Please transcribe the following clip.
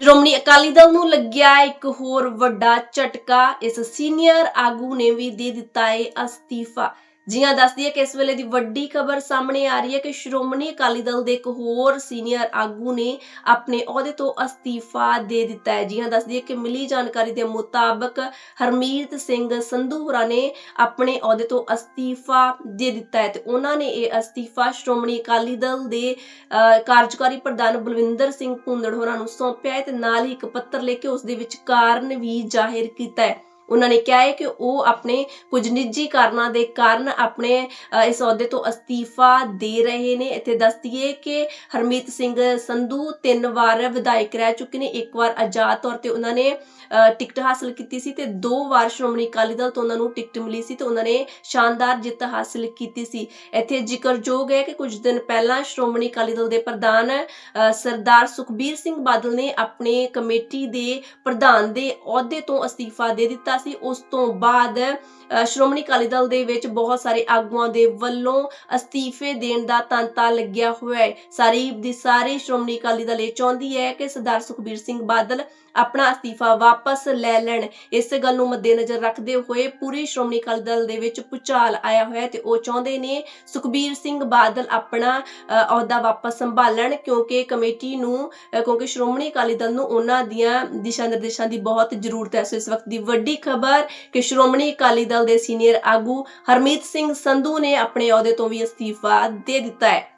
ਸ਼੍ਰੋਮਣੀ ਅਕਾਲੀ ਦਲ ਨੂੰ ਲੱਗਿਆ ਇੱਕ ਹੋਰ ਵੱਡਾ ਝਟਕਾ। ਇਸ ਸੀਨੀਅਰ ਆਗੂ ਨੇ ਵੀ ਦੇ ਦਿੱਤਾ ਹੈ ਅਸਤੀਫਾ। ਜੀਆਂ ਦੱਸਦੀ ਹੈ ਕਿ ਇਸ ਵੇਲੇ ਦੀ ਵੱਡੀ ਖਬਰ ਸਾਹਮਣੇ ਆ ਰਹੀ ਹੈ ਕਿ ਸ਼੍ਰੋਮਣੀ ਅਕਾਲੀ ਦਲ ਦੇ ਇੱਕ ਹੋਰ ਸੀਨੀਅਰ ਆਗੂ ਨੇ ਆਪਣੇ ਅਹੁਦੇ ਤੋਂ ਅਸਤੀਫਾ ਦੇ ਦਿੱਤਾ ਹੈ। ਜੀ ਦੱਸਦੀ ਹੈ ਕਿ ਮਿਲੀ ਜਾਣਕਾਰੀ ਦੇ ਮੁਤਾਬਕ ਹਰਮੀਤ ਸਿੰਘ ਸੰਧੂ ਹੋਰਾਂ ਨੇ ਆਪਣੇ ਅਹੁਦੇ ਤੋਂ ਅਸਤੀਫਾ ਦੇ ਦਿੱਤਾ ਹੈ ਤੇ ਉਹਨਾਂ ਨੇ ਇਹ ਅਸਤੀਫਾ ਸ਼੍ਰੋਮਣੀ ਅਕਾਲੀ ਦਲ ਦੇ ਕਾਰਜਕਾਰੀ ਪ੍ਰਧਾਨ ਬਲਵਿੰਦਰ ਸਿੰਘ ਭੁੰਦੜ ਹੋਰਾਂ ਨੂੰ ਸੌਂਪਿਆ ਹੈ ਤੇ ਨਾਲ ਹੀ ਇੱਕ ਪੱਤਰ ਲਿਖ ਕੇ ਉਸ ਦੇ ਵਿੱਚ ਕਾਰਨ ਵੀ ਜ਼ਾਹਿਰ ਕੀਤਾ ਹੈ। ਉਹਨਾਂ ਨੇ ਕਿਹਾ ਹੈ ਕਿ ਉਹ ਆਪਣੇ ਕੁਝ ਨਿੱਜੀ ਕਾਰਨਾਂ ਦੇ ਕਾਰਨ ਆਪਣੇ ਇਸ ਅਹੁਦੇ ਤੋਂ ਅਸਤੀਫਾ ਦੇ ਰਹੇ ਨੇ। ਇੱਥੇ ਦੱਸ ਦਈਏ ਕਿ ਹਰਮੀਤ ਸਿੰਘ ਸੰਧੂ ਤਿੰਨ ਵਾਰ ਵਿਧਾਇਕ ਰਹਿ ਚੁੱਕੇ ਨੇ। ਇੱਕ ਵਾਰ ਆਜ਼ਾਦ ਤੌਰ ਤੇ ਉਹਨਾਂ ਨੇ ਟਿਕਟ ਹਾਸਲ ਕੀਤੀ ਸੀ ਤੇ ਦੋ ਵਾਰ ਸ਼੍ਰੋਮਣੀ ਅਕਾਲੀ ਦਲ ਤੋਂ ਉਹਨਾਂ ਨੂੰ ਟਿਕਟ ਮਿਲੀ ਸੀ ਤੇ ਉਹਨਾਂ ਨੇ ਸ਼ਾਨਦਾਰ ਜਿੱਤ ਹਾਸਲ ਕੀਤੀ ਸੀ। ਇੱਥੇ ਜ਼ਿਕਰਯੋਗ ਹੈ ਕਿ ਕੁਝ ਦਿਨ ਪਹਿਲਾਂ ਸ਼੍ਰੋਮਣੀ ਅਕਾਲੀ ਦਲ ਦੇ ਪ੍ਰਧਾਨ ਸਰਦਾਰ ਸੁਖਬੀਰ ਸਿੰਘ ਬਾਦਲ ਨੇ ਆਪਣੇ ਕਮੇਟੀ ਦੇ ਪ੍ਰਧਾਨ ਦੇ ਅਹੁਦੇ ਤੋਂ ਅਸਤੀਫਾ ਦੇ ਦਿੱਤਾ ਸੀ, ਉਸ ਤੋਂ ਬਾਅਦ ਸ਼੍ਰੋਮਣੀ ਅਕਾਲੀ ਦਲ ਦੇ ਵਿੱਚ ਬਹੁਤ ਸਾਰੇ ਆਗੂਆਂ ਦੇ ਵੱਲੋਂ ਅਸਤੀਫੇ ਦੇਣ ਦਾ ਤਾਂਤਾ ਲੱਗਿਆ ਹੋਇਆ ਹੈ। ਸਾਰੀ ਦੀ ਸਾਰੀ ਸ਼੍ਰੋਮਣੀ ਅਕਾਲੀ ਦਲ ਇਹ ਚਾਹੁੰਦੀ ਹੈ ਕਿ ਸਰਦਾਰ ਸੁਖਬੀਰ ਸਿੰਘ ਬਾਦਲ ਆਪਣਾ ਅਸਤੀਫਾ ਵਾਪਸ ਲੈ ਲੈਣ। ਇਸ ਗੱਲ ਨੂੰ ਮੱਦੇਨਜ਼ਰ ਰੱਖਦੇ ਹੋਏ ਪੂਰੀ ਸ਼੍ਰੋਮਣੀ ਅਕਾਲੀ ਦਲ ਦੇ ਵਿੱਚ ਭੁਚਾਲ ਆਇਆ ਹੋਇਆ ਤੇ ਉਹ ਚਾਹੁੰਦੇ ਨੇ ਸੁਖਬੀਰ ਸਿੰਘ ਬਾਦਲ ਆਪਣਾ ਅਹੁਦਾ ਵਾਪਸ ਸੰਭਾਲਣ ਕਿਉਂਕਿ ਕਮੇਟੀ ਨੂੰ ਕਿਉਂਕਿ ਸ਼੍ਰੋਮਣੀ ਅਕਾਲੀ ਦਲ ਨੂੰ ਉਹਨਾਂ ਦੀਆਂ ਦਿਸ਼ਾ ਨਿਰਦੇਸ਼ਾਂ ਦੀ ਬਹੁਤ ਜ਼ਰੂਰਤ ਹੈ। ਸੋ ਇਸ ਵਕਤ ਦੀ ਵੱਡੀ ਖਬਰ ਕਿ ਸ਼੍ਰੋਮਣੀ ਅਕਾਲੀ ਦਲ ਦੇ ਸੀਨੀਅਰ ਆਗੂ ਹਰਮੀਤ ਸਿੰਘ ਸੰਧੂ ਨੇ ਆਪਣੇ ਅਹੁਦੇ ਤੋਂ ਵੀ ਅਸਤੀਫਾ ਦੇ ਦਿੱਤਾ ਹੈ।